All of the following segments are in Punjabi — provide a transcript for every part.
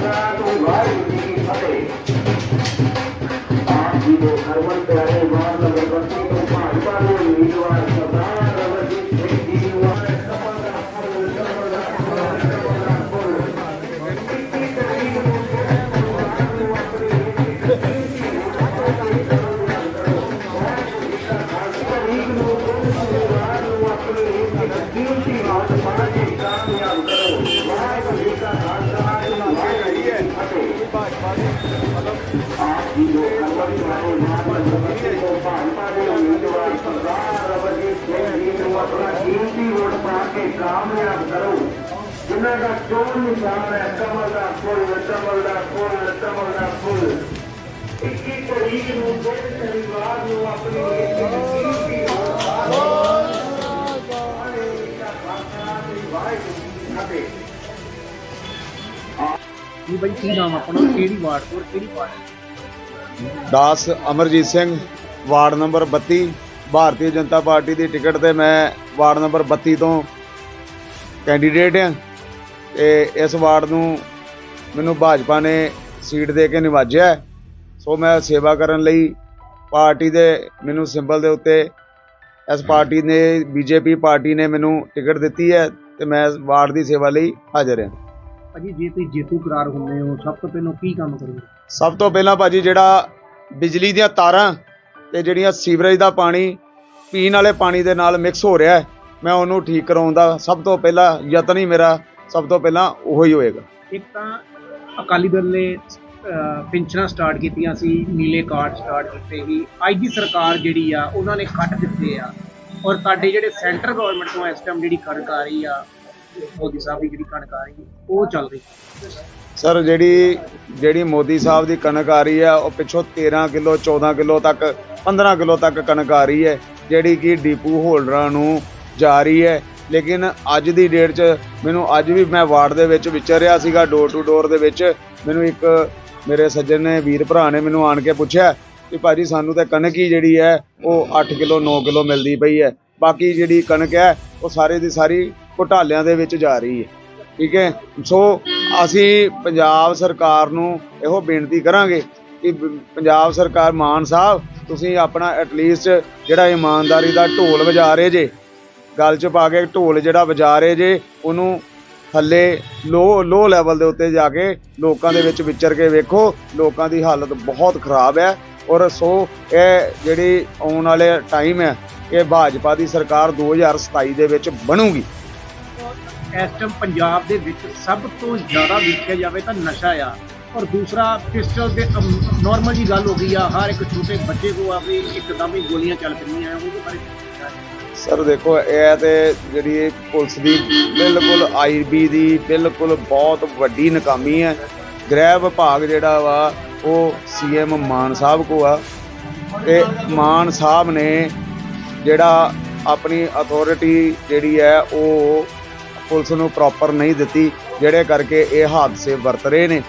ਸਤਿਗੁਰਾਂ ਤੋਂ ਵਾਹਿਗੁਰੂ ਜੀ ਕੀ ਫਤਿਹ ਆਪ ਜੀ ਦੇ ਹਰਮਨ ਪਿਆਰੇ ਵਾਰ ਨਗਰ ਬਸਤੀ ਤੋਂ ਭਾਜਪਾ ਦੇ ਉਮੀਦਵਾਰ ਸਰਦਾਰ ਰਵਜੀਤ ਸਿੰਘ ਜੀ ਵਾਰ ਸਫਲ ਦਾ ਫਲ ਸਫਲ ਦਾ Thank you. ਜਿਨ੍ਹਾਂ ਦਾ ਚੋਰ ਨਿਸ਼ਾਨ ਹੈ ਕਮਲ ਦਾ ਫੁੱਲ ਕਮਲ ਦਾ ਫੁੱਲ ਕਮਲ ਦਾ ਫੁੱਲ ਇੱਕੀ ਤਰੀਕ ਨੂੰ ਦਿਨ ਪਰਿਵਾਰ ਨੂੰ ਆਪਣੀ ਜ਼ਿੰਦਗੀ ਦੀ ਜੀ ਬਈ ਕੀ ਨਾਮ ਆਪਣਾ ਕਿਹੜੀ ਵਾਰਡ ਤੋਂ ਕਿਹੜੀ ਵਾਰਡ ਦਾਸ Amarjeet Singh, ward number 32 Bharatiya Janata party ਦੀ ਟਿਕਟ ਤੇ ਮੈਂ ਵਾਰਡ ਨੰਬਰ 32 ਤੋਂ ਕੈਂਡੀਡੇਟ ਹਾਂ ਤੇ ਇਸ ਵਾਰਡ ਨੂੰ ਮੈਨੂੰ ਭਾਜਪਾ ਨੇ ਸੀਟ ਦੇ ਕੇ ਨਿਵਾਜਿਆ ਸੋ ਮੈਂ ਸੇਵਾ ਕਰਨ ਲਈ ਪਾਰਟੀ ਦੇ ਮੈਨੂੰ ਸਿੰਬਲ ਦੇ ਉੱਤੇ ਇਸ ਪਾਰਟੀ ਨੇ, ਬੀਜੇਪੀ ਪਾਰਟੀ ਨੇ ਮੈਨੂੰ ਟਿਕਟ ਦਿੱਤੀ ਹੈ ਤੇ ਮੈਂ ਵਾਰਡ ਦੀ ਸੇਵਾ ਲਈ ਹਾਜ਼ਰ ਹਾਂ। ਭਾਜੀ ਜੇ ਤੁਸੀਂ ਜੇਤੂ ਕਰਾਰ ਹੁੰਦੇ ਹੋ ਸਭ ਤੋਂ ਪਹਿਲਾਂ ਕੀ ਕੰਮ ਕਰੋਗੇ? ਸਭ ਤੋਂ ਪਹਿਲਾਂ ਭਾਜੀ ਜਿਹੜਾ ਬਿਜਲੀ ਦੀਆਂ ਤਾਰਾਂ ਤੇ ਜਿਹੜੀਆਂ ਸੀਵਰੇਜ ਦਾ ਪਾਣੀ ਪੀਣ ਵਾਲੇ ਪਾਣੀ ਦੇ ਨਾਲ ਮਿਕਸ ਹੋ ਰਿਹਾ ਹੈ ਮੈਂ ਉਹਨੂੰ ਠੀਕ ਕਰਾਉਣ ਦਾ ਸਭ ਤੋਂ ਪਹਿਲਾ ਯਤਨ ਹੀ ਮੇਰਾ ਸਭ ਤੋਂ ਪਹਿਲਾਂ ਉਹੋ ਹੀ ਹੋਏਗਾ। ਇੱਕ ਤਾਂ ਅਕਾਲੀ ਦਲ ਨੇ ਪੈਨਸ਼ਨਾਂ ਸਟਾਰਟ ਕੀਤੀਆਂ ਸੀ ਨੀਲੇ ਕਾਰਡ ਸਟਾਰਟ ਕੀਤੇ ਸੀ। ਅੱਜ ਦੀ ਸਰਕਾਰ ਜਿਹੜੀ ਆ ਉਹਨਾਂ ਨੇ ਕੱਟ ਦਿੱਤੇ ਆ। ਔਰ ਤੁਹਾਡੇ ਜਿਹੜੇ ਸੈਂਟਰ ਗਵਰਨਮੈਂਟ ਤੋਂ ਇਸ ਟਾਈਮ ਜਿਹੜੀ ਕਣਕ ਆ ਰਹੀ ਆ ਮੋਦੀ ਸਾਹਿਬ ਦੀ ਜਿਹੜੀ ਕਣਕ ਆ ਰਹੀ ਉਹ ਚੱਲ ਰਹੀ ਸਰ, ਜਿਹੜੀ ਜਿਹੜੀ ਮੋਦੀ ਸਾਹਿਬ ਦੀ ਕਣਕ ਆ ਰਹੀ ਹੈ, ਉਹ ਪਿੱਛੋਂ 13 ਕਿਲੋ 14 ਕਿਲੋ ਤੱਕ 15 ਕਿਲੋ ਤੱਕ ਕਣਕ ਆ ਰਹੀ ਹੈ, ਜਿਹੜੀ ਕਿ ਡੀਪੂ ਹੋਲਡਰਾਂ ਨੂੰ ਜਾ ਰਹੀ ਹੈ। ਲੇਕਿਨ ਅੱਜ ਦੀ ਡੇਟ 'ਚ ਮੈਨੂੰ ਅੱਜ ਵੀ ਮੈਂ ਵਾਰਡ ਦੇ ਵਿੱਚ ਵਿਚਰ ਰਿਹਾ ਸੀਗਾ ਡੋਰ ਟੂ ਡੋਰ ਦੇ ਵਿੱਚ। ਮੈਨੂੰ ਇੱਕ ਮੇਰੇ ਸੱਜਣ ਨੇ, ਵੀਰ ਭਰਾ ਨੇ ਮੈਨੂੰ ਆਣ ਕੇ ਪੁੱਛਿਆ ਕਿ ਭਾਜੀ ਸਾਨੂੰ ਤਾਂ ਕਣਕ ਹੀ ਜਿਹੜੀ ਹੈ, ਉਹ 8 ਕਿਲੋ 9 ਕਿਲੋ ਮਿਲਦੀ ਪਈ ਹੈ। ਬਾਕੀ ਜਿਹੜੀ ਕਣਕ ਹੈ, ਉਹ ਸਾਰੇ ਦੀ ਸਾਰੀ ਘੁਟਾਲਿਆਂ ਦੇ ਵਿੱਚ ਜਾ ਰਹੀ ਹੈ। ਠੀਕ ਹੈ? ਸੋ ਅਸੀਂ ਪੰਜਾਬ ਸਰਕਾਰ ਨੂੰ ਇਹੋ ਬੇਨਤੀ ਕਰਾਂਗੇ ਕਿ ਪੰਜਾਬ ਸਰਕਾਰ ਮਾਨ ਸਾਹਿਬ, ਤੁਸੀਂ ਆਪਣਾ ਐਟਲੀਸਟ ਜਿਹੜਾ ਇਮਾਨਦਾਰੀ ਦਾ ਢੋਲ ਵਜਾ ਰਹੇ ਜੇ, ਗੱਲ 'ਚ ਪਾ ਕੇ ਢੋਲ ਜਿਹੜਾ ਵਜਾ ਰਹੇ ਜੇ, ਉਹਨੂੰ ਥੱਲੇ ਲੋ ਲੋ ਲੈਵਲ ਦੇ ਉੱਤੇ ਜਾ ਕੇ ਲੋਕਾਂ ਦੇ ਵਿੱਚ ਵਿਚਰ ਕੇ ਵੇਖੋ, ਲੋਕਾਂ ਦੀ ਹਾਲਤ ਬਹੁਤ ਖਰਾਬ ਹੈ ਔਰ ਸੋ ਇਹ ਜਿਹੜੀ ਆਉਣ ਵਾਲੇ ਟਾਈਮ ਹੈ, ਇਹ ਭਾਜਪਾ ਦੀ ਸਰਕਾਰ 2027 ਦੇ ਵਿੱਚ ਬਣੂਗੀ। ਇਸ ਟਾਈਮ ਪੰਜਾਬ ਦੇ ਵਿੱਚ ਸਭ ਤੋਂ ਜ਼ਿਆਦਾ ਵੇਖਿਆ ਜਾਵੇ ਤਾਂ ਨਸ਼ਾ ਆ। ਔਰ ਦੂਸਰਾ ਪਿਸਟਲ ਦੇ ਨਾਰਮਲ ਜੀ ਗੱਲ ਹੋ ਗਈ ਆ, ਹਰ ਇੱਕ ਛੋਟੇ ਬੱਚੇ ਕੋ ਆ ਇੱਕਦਮ ਹੀ ਗੋਲੀਆਂ ਚੱਲ ਪਈਆਂ ਆ, ਉਹਦੇ ਬਾਰੇ ਸਰ ਦੇਖੋ, ਇਹ ਤੇ ਜਿਹੜੀ ਪੁਲਿਸ ਦੀ ਬਿਲਕੁਲ ਆਈਬੀ ਦੀ ਬਿਲਕੁਲ ਬਹੁਤ ਵੱਡੀ ਨਕਾਮੀ ਹੈ। ਗ੍ਰਹਿ ਵਿਭਾਗ ਜਿਹੜਾ ਵਾ, ਉਹ ਸੀਐਮ ਮਾਨ ਸਾਹਿਬ ਕੋ ਆ। ਤੇ ਮਾਨ ਸਾਹਿਬ ਨੇ ਜਿਹੜਾ ਆਪਣੀ ਅਥਾਰਟੀ ਜਿਹੜੀ ਹੈ, ਉਹ ਪੁਲਿਸ ਨੂੰ ਪ੍ਰੋਪਰ ਨਹੀਂ ਦਿੱਤੀ ਜਿਹੜੇ ਕਰਕੇ ਇਹ ਹਾਦਸੇ ਵਰਤ ਰਹੇ ਨੇ।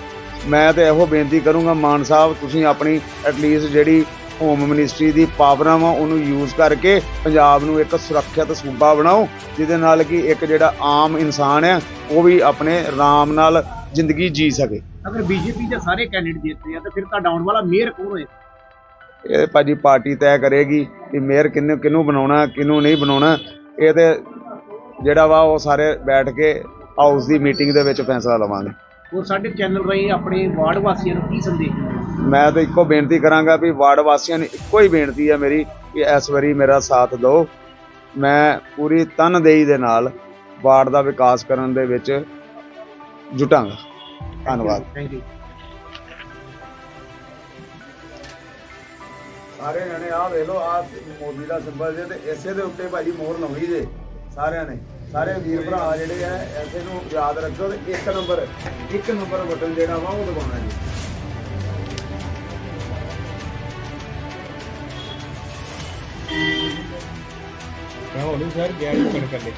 ਮੈਂ ਤੇ ਇਹੋ ਬੇਨਤੀ ਕਰੂੰਗਾ ਮਾਨ ਸਾਹਿਬ ਤੁਸੀਂ ਆਪਣੀ ਐਟਲੀਸਟ ਜਿਹੜੀ ਹੋਮ ਮਿਨਿਸਟਰੀ ਦੀ ਪਾਵਰਾਂ ਵਾ ਉਹਨੂੰ ਯੂਜ਼ ਕਰਕੇ ਪੰਜਾਬ ਨੂੰ ਇੱਕ ਸੁਰੱਖਿਅਤ ਸੂਬਾ ਬਣਾਓ ਜਿਹਦੇ ਨਾਲ ਕਿ ਇੱਕ ਜਿਹੜਾ ਆਮ ਇਨਸਾਨ ਹੈ ਉਹ ਵੀ ਆਪਣੇ ਆਰਾਮ ਨਾਲ ਜ਼ਿੰਦਗੀ ਜੀ ਸਕੇ। ਅਗਰ ਬੀਜੇਪੀ ਦੇ ਸਾਰੇ ਕੈਂਡੀਡੇਟ ਜਿੱਤਦੇ ਆ ਤਾਂ ਫਿਰ ਤੁਹਾਡਾ ਆਉਣ ਵਾਲਾ ਮੇਅਰ ਕੌਣ ਹੋਏ? ਇਹ ਭਾਜੀ ਪਾਰਟੀ ਤੈਅ ਕਰੇਗੀ ਕਿ ਮੇਅਰ ਕਿਹਨੂੰ ਕਿਹਨੂੰ ਬਣਾਉਣਾ ਕਿਹਨੂੰ ਨਹੀਂ ਬਣਾਉਣਾ। ਇਹ ਤੇ ਜਿਹੜਾ ਵਾ ਉਹ ਸਾਰੇ ਬੈਠ ਕੇ ਹਾਊਸ ਦੀ ਮੀਟਿੰਗ ਦੇ ਵਿੱਚ ਫੈਸਲਾ ਲਵਾਂਗੇ। ਉਹ ਸਾਡੇ ਚੈਨਲ ਰਾਹੀਂ ਆਪਣੇ ਵਾਰਡ ਵਾਸੀਆਂ ਨੂੰ ਕੀ ਸੰਦੇਸ਼ ਮੈਂ ਤਾਂ ਇੱਕੋ ਬੇਨਤੀ ਕਰਾਂਗਾ ਵੀ ਵਾਰਡ ਵਾਸੀਆਂ ਨੂੰ ਇੱਕੋ ਹੀ ਬੇਨਤੀ ਹੈ ਮੇਰੀ ਕਿ ਇਸ ਵਾਰੀ ਮੇਰਾ ਸਾਥ ਦਿਓ। ਮੈਂ ਪੂਰੀ ਤਨਦੇਹੀ ਦੇ ਨਾਲ ਵਾਰਡ ਦਾ ਵਿਕਾਸ ਕਰਨ ਦੇ ਵਿੱਚ ਜੁਟਾਂਗਾ। ਧੰਨਵਾਦ। ਥੈਂਕ ਯੂ ਸਾਰੇ ਜਣੇ ਆਹ ਵੇਖ ਲਓ ਆਹ ਮੋਦੀ ਦਾ ਸਿੰਬਲ ਜੇ ਤੇ ਇਸੇ ਦੇ ਉੱਤੇ ਭਾਜੀ ਮੋਹਰ ਲਾਉਣੀ ਜੇ। ਸਾਰਿਆਂ ਨੇ। ਸਾਰੇ ਵੀਰ ਭਰਾ ਜਿਹੜੇ ਆ ਐਸੇ ਨੂੰ ਯਾਦ ਰੱਖੋ ਤੇ ਇੱਕ ਨੰਬਰ ਇੱਕ ਨੰਬਰ ਬਟਨ ਜਿਹੜਾ ਵਾ ਉਹ ਦਬਾਉਣਾ ਜੀ। ਮੈਂ ਹੌਲੀ ਸਰ ਗਿਆ ਕਰ ਲੈ